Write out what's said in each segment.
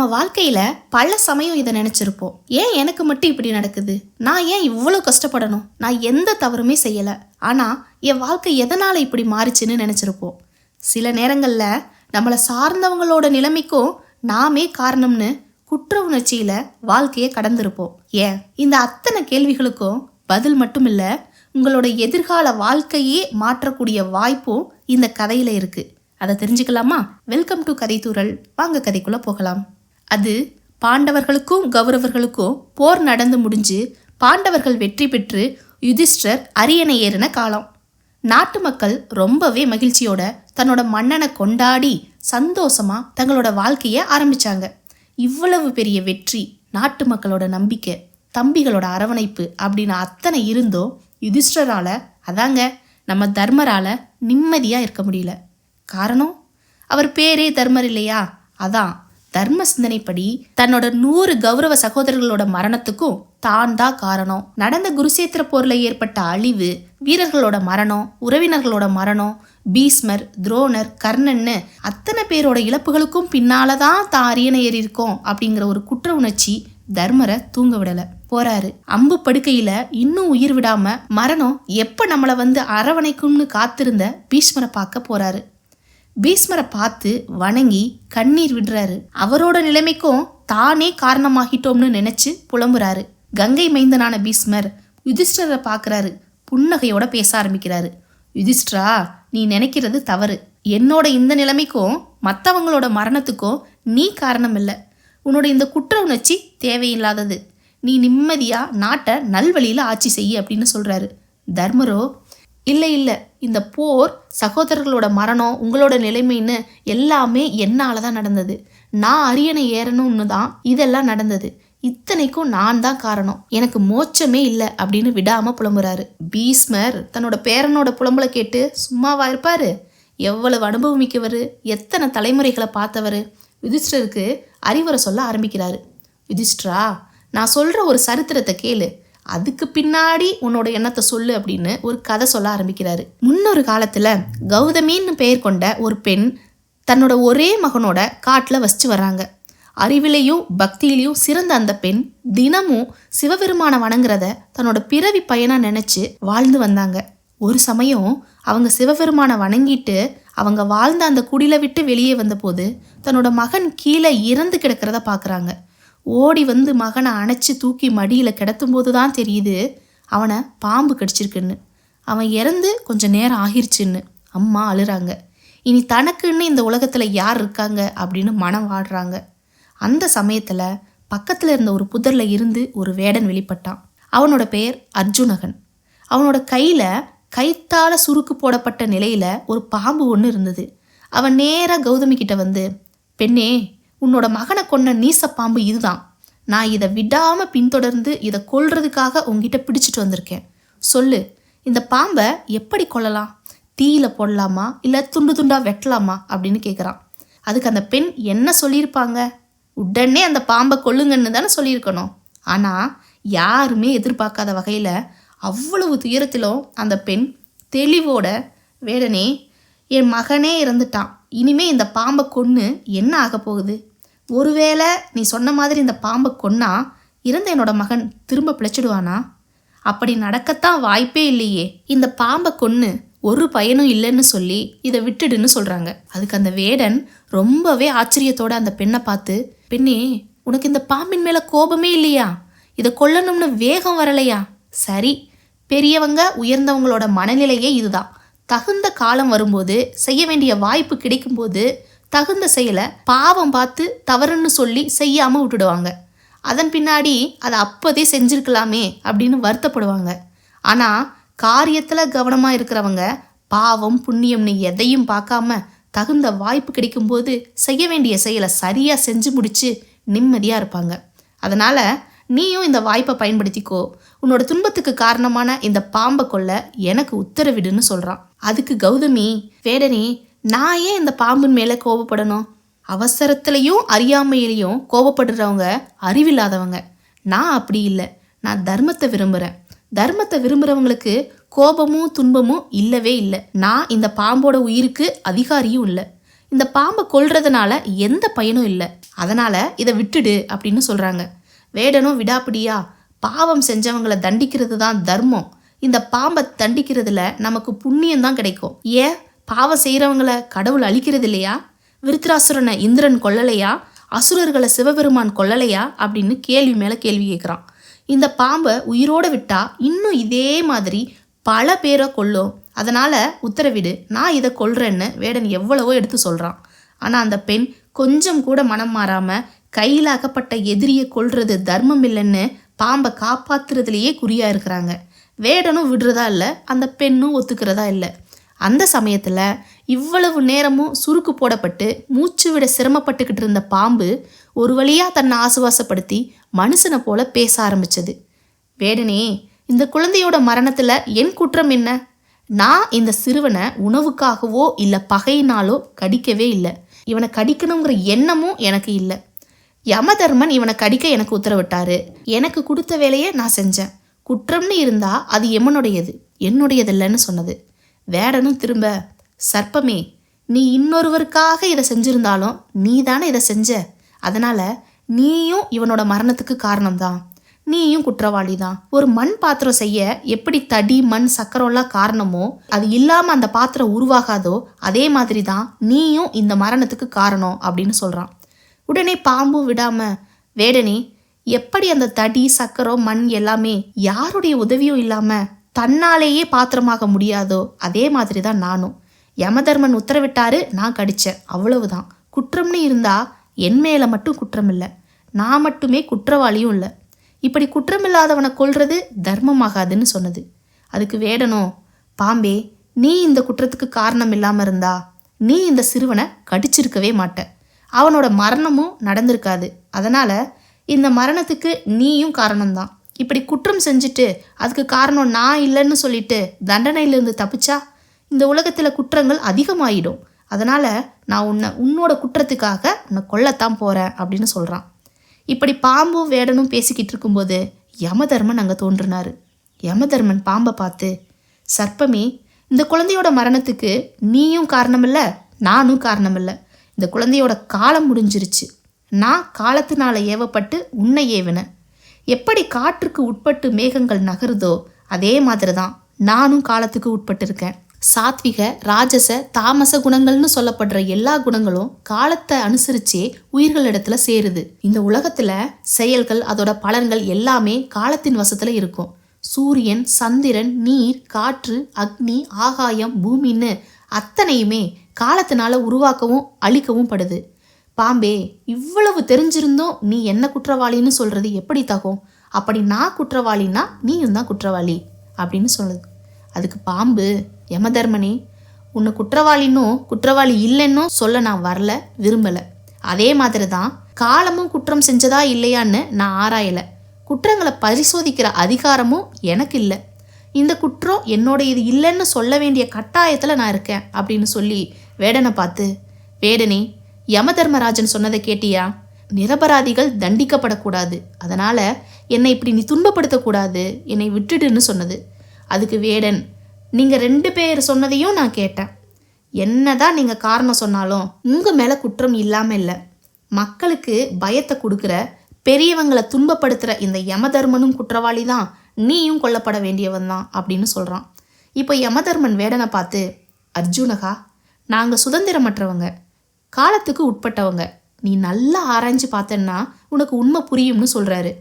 நம்ம வாழ்க்கையில் பல சமயம் இதை நினச்சிருப்போம். ஏன் எனக்கு மட்டும் இப்படி நடக்குது? நான் ஏன் இவ்வளோ கஷ்டப்படணும்? நான் எந்த தவறுமே செய்யலை. ஆனால் என் வாழ்க்கை எதனால் இப்படி மாறிச்சுன்னு நினச்சிருப்போம். சில நேரங்களில் நம்மளை சார்ந்தவங்களோட நிலைமைக்கும் நாமே காரணம்னு குற்ற உணர்ச்சியில் வாழ்க்கையை கடந்திருப்போம். ஏன்? இந்த அத்தனை கேள்விகளுக்கும் பதில் மட்டும் இல்லை உங்களோட எதிர்கால வாழ்க்கையே மாற்றக்கூடிய வாய்ப்பும் இந்த கதையில் இருக்குது அதை தெரிஞ்சுக்கலாமா? வெல்கம் டு கதைத்தூரல் வாங்க கதைக்குள்ளே போகலாம். அது பாண்டவர்களுக்கும் கௌரவர்களுக்கும் போர் நடந்து முடிஞ்சு பாண்டவர்கள் வெற்றி பெற்று யுதிஷ்டர் அரியணை ஏறின காலம். நாட்டு மக்கள் ரொம்பவே மகிழ்ச்சியோட தன்னோட மன்னனை கொண்டாடி சந்தோஷமா தங்களோட வாழ்க்கையை ஆரம்பிச்சாங்க. இவ்வளவு பெரிய வெற்றி நாட்டு மக்களோட நம்பிக்கை தம்பிகளோட அரவணைப்பு அப்படின்னு அத்தனை இருந்தோம் யுதிஷ்டரால அதாங்க நம்ம தர்மரால நிம்மதியா இருக்க முடியல. காரணம்? அவர் பேரே தர்மர் இல்லையா? அதான். தர்ம சிந்தனைப்படி தன்னோட நூறு கௌரவ சகோதரர்களோட மரணத்துக்கும் தான் தான் காரணம். நடந்த குருசேத்திர போர்ல ஏற்பட்ட அழிவு வீரர்களோட மரணம் உறவினர்களோட மரணம் பீஸ்மர் துரோணர் கர்ணன்னு அத்தனை பேரோட இழப்புகளுக்கும் பின்னால தான் தான் அரியணை ஏறியிருக்கோம் அப்படிங்கிற ஒரு குற்ற உணர்ச்சி தர்மரை தூங்க விடல. போறாரு. அம்பு படுக்கையில இன்னும் உயிர் விடாம மரணம் எப்ப நம்மளை வந்து அரவணைக்கும்னு காத்திருந்த பீஷ்மரை பார்க்க போறாரு. பீஷ்மரை பார்த்து வணங்கி கண்ணீர் விடுறாரு. அவரோட நிலைமைக்கும் தானே காரணமாகிட்டோம்னு நினைச்சு புலம்புறாரு. கங்கை மைந்தனான பீஷ்மர் யுதிஷ்டரை பார்க்குறாரு. புன்னகையோட பேச ஆரம்பிக்கிறாரு. யுதிஷ்டரா நீ நினைக்கிறது தவறு. என்னோட இந்த நிலைமைக்கும் மற்றவங்களோட மரணத்துக்கும் நீ காரணம் இல்லை உன்னோட இந்த குற்ற உணர்ச்சி தேவையில்லாதது. நீ நிம்மதியாக நாட்டை நல்வழியில் ஆட்சி செய்ய அப்படின்னு சொல்கிறாரு தர்மரோ இல்லை இல்லை. இந்த போர் சகோதரர்களோட மரணம் உங்களோட நிலைமைன்னு எல்லாமே என்னால் தான் நடந்தது. நான் அரியணை ஏறணும்னு தான் இதெல்லாம் நடந்தது. இத்தனைக்கும் நான் தான் காரணம். எனக்கு மோச்சமே இல்லை அப்படின்னு விடாம புலம்புறாரு. பீஸ்மர் தன்னோட பேரனோட புலம்பலை கேட்டு சும்மாவா இருப்பாரு? எவ்வளவு அனுபவம் மிக்கவர் எத்தனை தலைமுறைகளை பார்த்தவர். யுதிஷ்டருக்கு அறிவுரை சொல்ல ஆரம்பிக்கிறாரு. யுதிஷ்டரா நான் சொல்ற ஒரு சரித்திரத்தை கேளு. அதுக்கு பின்னாடி உன்னோட எண்ணத்தை சொல்லு அப்படின்னு ஒரு கதை சொல்ல ஆரம்பிக்கிறாரு. முன்னொரு காலத்தில் கௌதமின்னு பெயர் கொண்ட ஒரு பெண் தன்னோட ஒரே மகனோட காட்டில் வசிச்சு வராங்க அறிவிலையும் பக்தியிலையும் சிறந்த அந்த பெண் தினமும் சிவபெருமானை வணங்குறத தன்னோட பிறவி பையனாக நினச்சி வாழ்ந்து வந்தாங்க. ஒரு சமயம் அவங்க சிவபெருமானை வணங்கிட்டு அவங்க வாழ்ந்த அந்த குடில விட்டு வெளியே வந்தபோது தன்னோட மகன் கீழே இறந்து கிடக்கிறத பார்க்குறாங்க ஓடி வந்து மகனை அணைச்சி தூக்கி மடியில் கிடத்தும்போது தான் தெரியுது அவனை பாம்பு கடிச்சிருக்குன்னு. அவன் இறந்து கொஞ்சம் நேரம் ஆகிருச்சுன்னு. அம்மா அழுறாங்க. இனி தனக்குன்னு இந்த உலகத்தில் யார் இருக்காங்க அப்படின்னு மனம் வாடுறாங்க. அந்த சமயத்தில் பக்கத்தில் இருந்த ஒரு புதரில் இருந்து ஒரு வேடன் வெளிப்பட்டான். அவனோட பெயர் அர்ஜுனகன். அவனோட கையில் கைத்தால சுருக்கு போடப்பட்ட நிலையில் ஒரு பாம்பு ஒன்று இருந்தது. அவன் நேராக கௌதமி கிட்ட வந்து பெண்ணே உன்னோட மகனை கொன்ன நீச பாம்பு இதுதான். நான் இதை விடாமல் பின்தொடர்ந்து இதை கொல்றதுக்காக உங்ககிட்ட பிடிச்சிட்டு வந்திருக்கேன். சொல்லு இந்த பாம்பை எப்படி கொல்லலாம்? தீயில போடலாமா? இல்லை துண்டு துண்டா வெட்டலாமா? அப்படின்னு கேட்குறான் அதுக்கு அந்த பெண் என்ன சொல்லியிருப்பாங்க? உடனே அந்த பாம்பை கொல்லுங்கன்னு தானே சொல்லியிருக்கணும். ஆனால் யாருமே எதிர்பார்க்காத வகையில் அவ்வளவு துயரத்திலும் அந்த பெண் தெளிவோட வேடனே என் மகனே இறந்துட்டான். இனிமே இந்த பாம்பை கொன்று என்ன ஆக போகுது? ஒருவேளை நீ சொன்ன மாதிரி இந்த பாம்பை கொன்னா இருந்த என்னோட மகன் திரும்ப பிழைச்சிடுவானா? அப்படி நடக்கத்தான் வாய்ப்பே இல்லையே. இந்த பாம்பை கொன்று ஒரு பயனும் இல்லைன்னு சொல்லி இதை விட்டுடுன்னு சொல்கிறாங்க அதுக்கு அந்த வேடன் ரொம்பவே ஆச்சரியத்தோட அந்த பெண்ணை பார்த்து பெண்ணே உனக்கு இந்த பாம்பின் மேலே கோபமே இல்லையா? இதை கொல்லணும்னு வேகம் வரலையா? சரி பெரியவங்க உயர்ந்தவங்களோட மனநிலையே இதுதான். தகுந்த காலம் வரும்போது செய்ய வேண்டிய வாய்ப்பு கிடைக்கும்போது தகுந்த செயலை பாவம் பார்த்து தவறுன்னு சொல்லி செய்யாமல் விட்டுடுவாங்க. அதன் பின்னாடி அதை அப்போதே செஞ்சுருக்கலாமே அப்படின்னு வருத்தப்படுவாங்க. ஆனால் காரியத்தில் கவனமாக இருக்கிறவங்க பாவம் புண்ணியம்னு எதையும் பார்க்காம தகுந்த வாய்ப்பு கிடைக்கும்போது செய்ய வேண்டிய செயலை சரியாக செஞ்சு முடித்து நிம்மதியாக இருப்பாங்க. அதனால் நீயும் இந்த வாய்ப்பை பயன்படுத்திக்கோ. உன்னோட துன்பத்துக்கு காரணமான இந்த பாம்பை கொல்ல எனக்கு உத்தரவிடுன்னு சொல்கிறான் அதுக்கு கௌதமி வேடனே நான் ஏன் இந்த பாம்பின் மேலே கோபப்படணும்? அவசரத்துலையும் அறியாமையிலையும் கோபப்படுறவங்க அறிவில்லாதவங்க. நான் அப்படி இல்லை. நான் தர்மத்தை விரும்புகிறேன் தர்மத்தை விரும்புகிறவங்களுக்கு கோபமும் துன்பமும் இல்லவே இல்லை. நான் இந்த பாம்போட உயிருக்கு அதிகாரியும் இல்லை. இந்த பாம்பை கொல்றதுனால எந்த பயனும் இல்லை. அதனால் இதை விட்டுடு அப்படின்னு சொல்கிறாங்க வேடனும் விடாப்பிடியா? பாவம் செஞ்சவங்களை தண்டிக்கிறது தான் தர்மம். இந்த பாம்பை தண்டிக்கிறதுல நமக்கு புண்ணியம் தான் கிடைக்கும். ஏன்? பாவம் செய்கிறவங்கள கடவுள் அழிக்கிறது இல்லையா விருத்ராசுரனை இந்திரன் கொல்லலையா? அசுரர்களை சிவபெருமான் கொல்லலையா? அப்படின்னு கேள்வி மேலே கேள்வி கேட்குறான் இந்த பாம்பை உயிரோட விட்டால் இன்னும் இதே மாதிரி பல பேரை கொல்லும். அதனால் உத்தரவிடு நான் இதை கொல்றேன்னு வேடன் எவ்வளவோ எடுத்து சொல்கிறான் ஆனால் அந்த பெண் கொஞ்சம் கூட மனம் மாறாமல் கையில் அகப்பட்ட எதிரியை கொல்றது தர்மம் இல்லைன்னு பாம்பை காப்பாத்துறதுலயே குறியாக இருக்கிறாங்க. வேடனும் விடுறதா இல்லை அந்த பெண்ணும் ஒத்துக்கிறதா இல்லை. அந்த சமயத்தில் இவ்வளவு நேரமும் சுருக்கு போடப்பட்டு மூச்சு விட சிரமப்பட்டுக்கிட்டு இருந்த பாம்பு ஒரு வழியாக தன்னை ஆசுவாசப்படுத்தி மனுஷனை போல பேச ஆரம்பிச்சது. வேடனே இந்த குழந்தையோட மரணத்தில் என் குற்றம் என்ன? நான் இந்த சிறுவனை உணவுக்காகவோ இல்லை பகையினாலோ கடிக்கவே இல்லை. இவனை கடிக்கணுங்கிற எண்ணமும் எனக்கு இல்லை. யமதர்மன் இவனை கடிக்க எனக்கு உத்தரவிட்டாரு. எனக்கு கொடுத்த வேலையை நான் செஞ்சேன். குற்றம்னு இருந்தால் அது எமனுடையது என்னுடையதில்லைன்னு சொன்னது. வேடனும் திரும்ப சர்ப்பமே நீ இன்னொருவருக்காக இதை செஞ்சிருந்தாலும் நீ தானே இதை செஞ்ச. அதனால நீயும் இவனோட மரணத்துக்கு காரணம்தான். நீயும் குற்றவாளி தான் ஒரு மண் பாத்திரம் செய்ய எப்படி தடி மண் சக்கரம்லாம் காரணமோ அது இல்லாம அந்த பாத்திரம் உருவாகாதோ அதே மாதிரி தான் நீயும் இந்த மரணத்துக்கு காரணம் அப்படின்னு சொல்றான். உடனே பாம்பும் விடாம வேடனே எப்படி அந்த தடி சக்கரம் மண் எல்லாமே யாருடைய உதவியும் இல்லாமல் தன்னாலேயே பாத்திரமாக முடியாதோ அதே மாதிரி தான் நானும். யமதர்மன் உத்தரவிட்டாரு நான் கடித்தேன் அவ்வளவுதான். குற்றம்னு இருந்தா என் மேலே மட்டும் குற்றம் இல்லை நான் மட்டுமே குற்றவாளியும் இல்லை. இப்படி குற்றமில்லாதவனை கொல்றது தர்மமாகாதுன்னு சொன்னது. அதுக்கு வேடனோ பாம்பே நீ இந்த குற்றத்துக்கு காரணம் இல்லாமல் இருந்தா நீ இந்த சிறுவனை கடிச்சிருக்கவே மாட்ட. அவனோட மரணமும் நடந்திருக்காது. அதனால் இந்த மரணத்துக்கு நீயும் காரணம்தான். இப்படி குற்றம் செஞ்சுட்டு அதுக்கு காரணம் நான் இல்லைன்னு சொல்லிட்டு தண்டனையிலிருந்து தப்பிச்சா இந்த உலகத்தில் குற்றங்கள் அதிகமாயிடும். அதனால் நான் உன்னை உன்னோட குற்றத்துக்காக உன்னை கொல்லத்தான் போகிறேன் அப்படின்னு சொல்கிறான் இப்படி பாம்பும் வேடனும் பேசிக்கிட்டு இருக்கும்போது யமதர்மன் அங்கே தோன்றினார். யமதர்மன் பாம்பை பார்த்து சர்ப்பமே இந்த குழந்தையோட மரணத்துக்கு நீயும் காரணமில்ல நானும் காரணமில்லை. இந்த குழந்தையோட காலம் முடிஞ்சிருச்சு. நான் காலத்தினால ஏவப்பட்டு உன்னை ஏவினேன். எப்படி காற்றுக்கு உட்பட்டு மேகங்கள் நகருதோ அதே மாதிரி தான் நானும் காலத்துக்கு உட்பட்டிருக்கேன். சாத்விக ராஜச தாமச குணங்கள்னு சொல்லப்படுற எல்லா குணங்களும் காலத்தை அனுசரிச்சே உயிர்களிடத்துல சேருது. இந்த உலகத்துல செயல்கள் அதோட பலன்கள் எல்லாமே காலத்தின் வசத்துல இருக்கும். சூரியன் சந்திரன் நீர் காற்று அக்னி ஆகாயம் பூமின்னு அத்தனையுமே காலத்தினால உருவாக்கவும் அழிக்கவும் படுது. பாம்பே இவ்வளவு தெரிஞ்சிருந்தோம் நீ என்ன குற்றவாளின்னு சொல்றது எப்படி தகும்? அப்படி நான் குற்றவாளின்னா நீயும் தான் குற்றவாளி அப்படின்னு சொல்லுது. அதுக்கு பாம்பு யமதர்மனே உன்னை குற்றவாளின்னும் குற்றவாளி இல்லைன்னும் சொல்ல நான் வரல விரும்பலை. அதே மாதிரி தான் காலமும் குற்றம் செஞ்சதா இல்லையான்னு நான் ஆராயலை. குற்றங்களை பரிசோதிக்கிற அதிகாரமும் எனக்கு இல்லை. இந்த குற்றம் என்னோட இது இல்லைன்னு சொல்ல வேண்டிய கட்டாயத்தில் நான் இருக்கேன் அப்படின்னு சொல்லி வேடனை பார்த்து வேடனே யமதர்மராஜன் சொன்னதை கேட்டியா? நிரபராதிகள் தண்டிக்கப்படக்கூடாது. அதனால என்னை இப்படி நீ துன்பப்படுத்தக்கூடாது என்னை விட்டுடுன்னு சொன்னது. அதுக்கு வேடன் நீங்கள் ரெண்டு பேர் சொன்னதையும் நான் கேட்டேன். என்னதான் நீங்கள் காரணம் சொன்னாலும் உங்கள் மேலே குற்றம் இல்லாமல் இல்லை. மக்களுக்கு பயத்தை கொடுக்குற பெரியவங்களை துன்பப்படுத்துகிற இந்த யமதர்மனும் குற்றவாளி தான் நீயும் கொல்லப்பட வேண்டியவன் தான் அப்படின்னு சொல்கிறான் இப்போ யமதர்மன் வேடனை பார்த்து அர்ஜுனகா நாங்கள் சுதந்திரமற்றவங்க. காலத்துக்கு உட்பட்டவங்க. நீ நல்லா ஆராய்ஞ்சு பார்த்தன்னா உனக்கு உண்மை புரியும்னு சொல்கிறாரு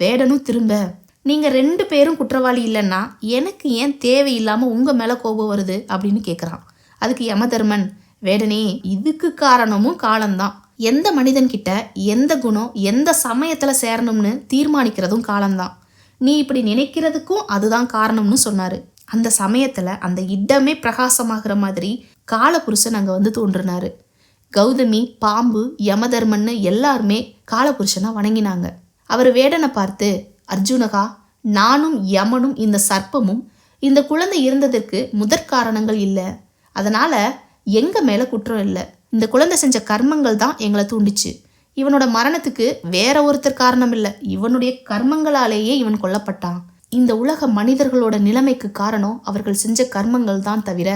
வேடனும் திரும்ப நீங்கள் ரெண்டு பேரும் குற்றவாளி இல்லைன்னா எனக்கு ஏன் தேவையில்லாமல் உங்கள் மேலே கோபம் வருது? அப்படின்னு கேட்குறான் அதுக்கு யமதர்மன் வேடனே இதுக்கு காரணமும் காலம்தான். எந்த மனிதன்கிட்ட எந்த குணம் எந்த சமயத்தில் சேரணும்னு தீர்மானிக்கிறதும் காலம்தான். நீ இப்படி நினைக்கிறதுக்கும் அதுதான் காரணம்னு சொன்னார். அந்த சமயத்தில் அந்த இடமே பிரகாசமாகிற மாதிரி காலபுருஷன் அங்கே வந்து தோன்றினாரு. கௌதமி பாம்பு யமதர்மன்னு எல்லாருமே காலபுருஷனை வணங்கினாங்க. அவர் வேடனை பார்த்து அர்ஜுனகா நானும் யமனும் இந்த சர்ப்பமும் இந்த குழந்தை இருந்ததற்கு முதற் காரணங்கள் இல்லை. அதனால எங்க மேல குற்றம் இல்லை. இந்த குழந்தை செஞ்ச கர்மங்கள் தான் எங்களை தூண்டிச்சு. இவனோட மரணத்துக்கு வேற ஒருத்தர் காரணம் இல்லை. இவனுடைய கர்மங்களாலேயே இவன் கொல்லப்பட்டான். இந்த உலக மனிதர்களோட நிலைமைக்கு காரணம் அவர்கள் செஞ்ச கர்மங்கள் தான் தவிர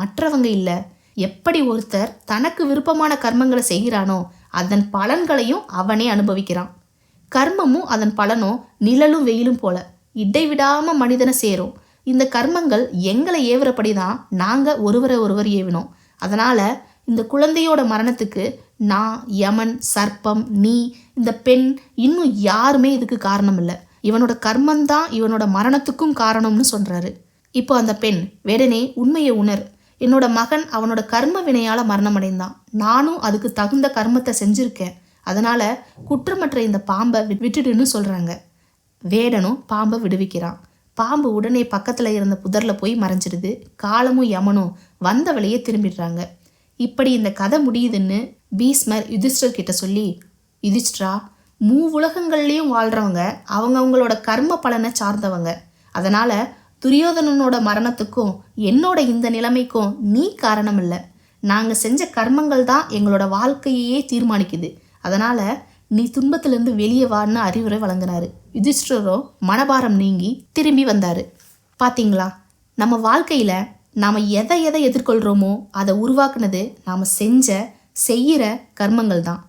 மற்றவங்க இல்லை. எப்படி ஒருத்தர் தனக்கு விருப்பமான கர்மங்களை செய்கிறானோ அதன் பலன்களையும் அவனே அனுபவிக்கிறான். கர்மமும் அதன் பலனும் நிழலும் வெயிலும் போல. இடைவிடாம மனிதனை சேரும். இந்த கர்மங்கள் எங்களை ஏவுறபடி தான் நாங்கள் ஒருவரை ஒருவர் ஏவினோம். அதனால் இந்த குழந்தையோட மரணத்துக்கு நான் யமன் சர்ப்பம் நீ இந்த பெண் இன்னும் யாருமே இதுக்கு காரணம் இல்லை இவனோட கர்மந்தான் இவனோட மரணத்துக்கும் காரணம்னு சொல்கிறாரு இப்போ அந்த பெண் வேடனே உண்மையை உணர். என்னோட மகன் அவனோட கர்ம வினையால் மரணம் அடைந்தான் நானும் அதுக்கு தகுந்த கர்மத்தை செஞ்சுருக்கேன். அதனால் குற்றமற்ற இந்த பாம்பை வி- விட்டுடுன்னு சொல்கிறாங்க வேடனும் பாம்பை விடுவிக்கிறான். பாம்பு உடனே பக்கத்தில் இருந்த புதரில் போய் மறைஞ்சிடுது. காலமும் யமனும் வந்த வழியே திரும்பிடுறாங்க. இப்படி இந்த கதை முடியுதுன்னு பீஸ்மர் யுதிஷ்டர் கிட்ட சொல்லி யுதிஷ்டரா மூ உலகங்கள்லேயும் வாழ்கிறவங்க அவங்கவுங்களோட கர்ம பலனை சார்ந்தவங்க. அதனால் துரியோதனனோட மரணத்துக்கும் என்னோட இந்த நிலைமைக்கும் நீ காரணம் இல்லை நாங்கள் செஞ்ச கர்மங்கள் தான் எங்களோட வாழ்க்கையையே தீர்மானிக்குது. அதனால் நீ துன்பத்திலிருந்து வெளியே வான்னு அறிவுரை வழங்கினாரு. யுதிஷ்டரோ மனபாரம் நீங்கி திரும்பி வந்தார். பார்த்தீங்களா நம்ம வாழ்க்கையில் நாம் எதை எதை எதிர்கொள்கிறோமோ அதை உருவாக்குனது நாம் செஞ்ச செய்கிற கர்மங்கள் தான்.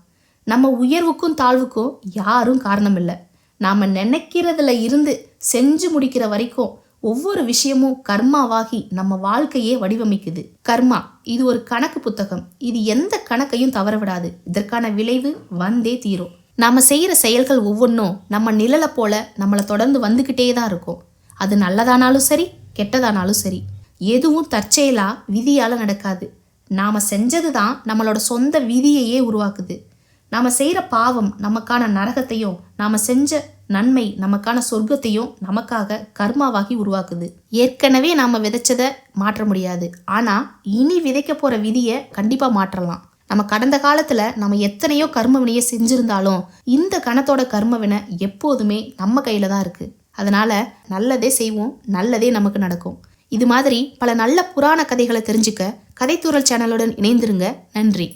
நம்ம உயர்வுக்கும் தாழ்வுக்கும் யாரும் காரணம் இல்லை நாம் நினைக்கிறதுல இருந்து செஞ்சு முடிக்கிற வரைக்கும் ஒவ்வொரு விஷயமும் கர்மாவாகி நம்ம வாழ்க்கையே வடிவமைக்குது. கர்மா இது ஒரு கணக்கு புத்தகம். இது எந்த கணக்கையும் தவற விடாது இதற்கான விளைவு வந்தே தீரும். நாம செய்யற செயல்கள் ஒவ்வொன்றும் நம்ம நிழலை போல நம்மளை தொடர்ந்து வந்துக்கிட்டே தான் இருக்கும். அது நல்லதானாலும் சரி கெட்டதானாலும் சரி. எதுவும் தற்செயலா விதியால நடக்காது. நாம செஞ்சது தான் நம்மளோட சொந்த விதியையே உருவாக்குது. நாம் செய்கிற பாவம் நமக்கான நரகத்தையும் நாம் செஞ்ச நன்மை நமக்கான சொர்க்கத்தையும் நமக்காக கர்மாவாகி உருவாக்குது. ஏற்கனவே நாம் விதைச்சதை மாற்ற முடியாது. ஆனால் இனி விதைக்க போகிற விதியை கண்டிப்பாக மாற்றலாம். நம்ம கடந்த காலத்தில் நம்ம எத்தனையோ கர்ம வினையை இந்த கணத்தோட கர்ம வினை எப்போதுமே நம்ம கையில் தான் இருக்குது அதனால் நல்லதே செய்வோம் நல்லதே நமக்கு நடக்கும். இது மாதிரி பல நல்ல புராண கதைகளை தெரிஞ்சுக்க கதைத்தூரல் சேனலுடன் இணைந்திருங்க. நன்றி.